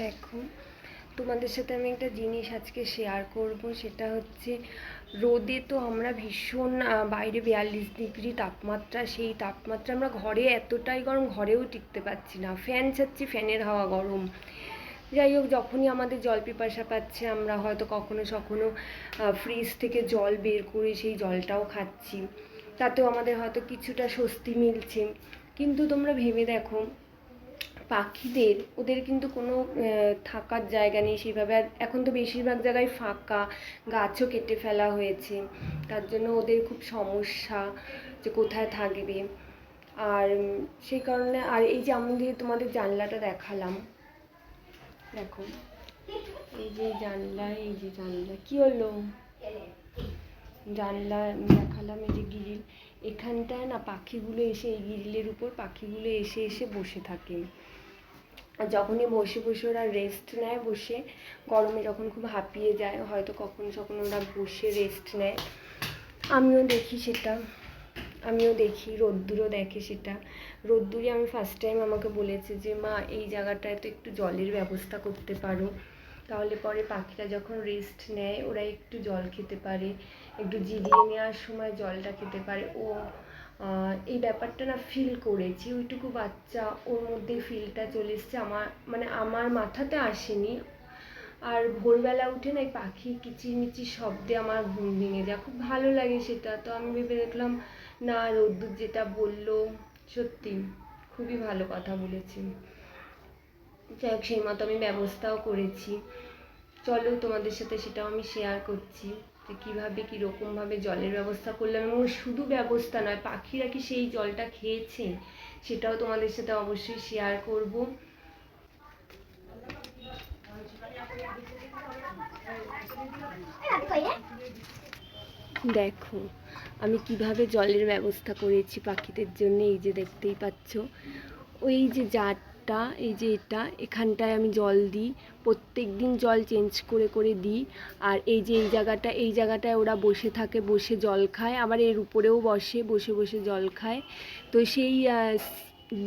দেখো, তোমাদের সাথে আমি একটা জিনিস আজকে শেয়ার করব, সেটা হচ্ছে রোদে তো আমরা ভীষণ বাইরে বিয়াল্লিশ ডিগ্রি তাপমাত্রা, সেই তাপমাত্রা আমরা ঘরে এতটাই গরম, ঘরেও টিকতে পারছি না। ফ্যান ছাড়ছি, ফ্যানের হাওয়া গরম। যাই হোক, যখনই আমাদের জল পিপাসা পাচ্ছে, আমরা হয়তো কখনো সখনো ফ্রিজ থেকে জল বের করে সেই জলটাও খাচ্ছি। তাতেও আমাদের হয়তো কিছুটা স্বস্তি মিলছে। কিন্তু তোমরা ভেবে দেখো পাখিদের, ওদের কিন্তু কোনো থাকার জায়গা নেই সেইভাবে। আর এখন তো বেশিরভাগ জায়গায় ফাঁকা, গাছও কেটে ফেলা হয়েছে। তার জন্য ওদের খুব সমস্যা যে কোথায় থাকবে। আর সেই কারণে, আর এই যে আমি তোমাদের জানলাটা দেখালাম, দেখো, এই যে জানলা, এই যে জানলা, কি হলো? জানলা দেখালাম এই যে গ্রিল এখানটায় না পাখিগুলো এসে এই গ্রিলের উপর পাখিগুলো এসে এসে বসে থাকে। যখনই বসে বসে ওরা রেস্ট নেয় বসে, গরমে যখন খুব হাঁপিয়ে যায়, হয়তো কখনো যখন ওরা বসে রেস্ট নেয়। আমিও দেখি সেটা, আমিও দেখি, রোদ্দুরও দেখে সেটা। রোদ্দুরে আমি ফার্স্ট টাইম আমাকে বলেছে যে, মা, এই জায়গাটায় তো একটু জলের ব্যবস্থা করতে পারো। তাহলে পরে পাখিরা যখন রেস্ট নেয়, ওরা একটু জল খেতে পারে, একটু জিরিয়ে নেওয়ার সময় জলটা খেতে পারে। ও এই ব্যাপারটা না ফিল করেছি। ওইটুকু বাচ্চা ওর মধ্যে ফিলটা চলে এসছে। আমার মানে আমার মাথাতে আসেনি। আর ভোরবেলা উঠে না এই পাখির কিচিরমিচির শব্দে আমার ঘুম ভেঙে যায়। খুব ভালো লাগে সেটা। তো আমি ভেবে দেখলাম, না রোদ্দুর যেটা বলল, সত্যি খুবই ভালো কথা বলেছে। যাই হোক সেই মতো আমি ব্যবস্থাও করেছি। চলো তোমাদের সাথে সেটাও আমি শেয়ার করছি যে কীভাবে, কীরকমভাবে জলের ব্যবস্থা করলাম এবং শুধু ব্যবস্থা নয়, পাখিরা কি সেই জলটা খেয়েছে? সেটাও তোমাদের সাথে অবশ্যই শেয়ার করব। দেখো, আমি কীভাবে জলের ব্যবস্থা করেছি পাখিদের জন্য, এই যে দেখতেই পাচ্ছ। ওই যে জারটা এই যে এটা, এখানটায় আমি জল দিই। প্রত্যেক দিন জল চেঞ্জ করে করে দিই। আর এই যে এই জায়গাটা, এই জায়গাটায় ওরা বসে থাকে, বসে জল খায়। আবার এর উপরেও বসে বসে বসে জল খায়। তো সেই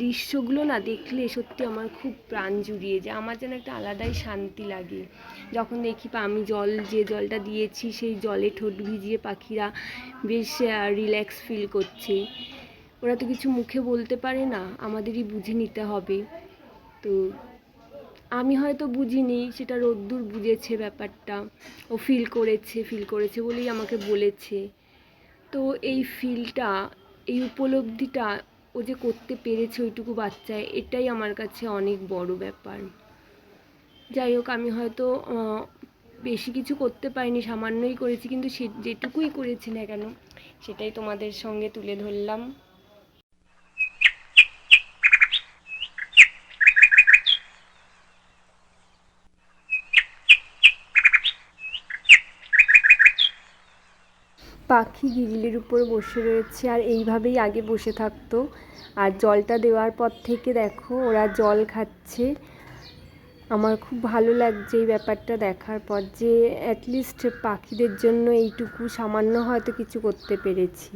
দৃশ্যগুলো না দেখলে সত্যি আমার খুব প্রাণ জুড়িয়ে যায়। আমার যেন একটা আলাদাই শান্তি লাগে। যখন দেখি আমি জল, যে জলটা দিয়েছি, সেই জলে ঠোঁট ভিজিয়ে পাখিরা বেশ রিল্যাক্স ফিল করছে। ওরা তো কিছু মুখে বলতে পারে না, আমাদেরই বুঝে নিতে হবে। তো আমি হয়তো বুঝিনি, সেটা রোদ্দুর বুঝেছে ব্যাপারটা। ও ফিল করেছে ফিল করেছে বলেই আমাকে বলেছে। তো এই ফিলটা এই উপলব্ধিটা ও যে করতে পেরেছে ওইটুকু বাচ্চায়, এটাই আমার কাছে অনেক বড় ব্যাপার। যাই হোক, আমি হয়তো বেশি কিছু করতে পারিনি, সামান্যই করেছি, কিন্তু সে, যেটুকুই করেছি না কেন, সেটাই তোমাদের সঙ্গে তুলে ধরলাম। পাখি গ্রিলের উপর বসে রয়েছে আর এইভাবেই আগে বসে থাকতো। আর জলটা দেওয়ার পর থেকে দেখো ওরা জল খাচ্ছে। আমার খুব ভালো লাগছে এই ব্যাপারটা দেখার পর যে অ্যাটলিস্ট পাখিদের জন্য এইটুকু সামান্য হয়তো কিছু করতে পেরেছি।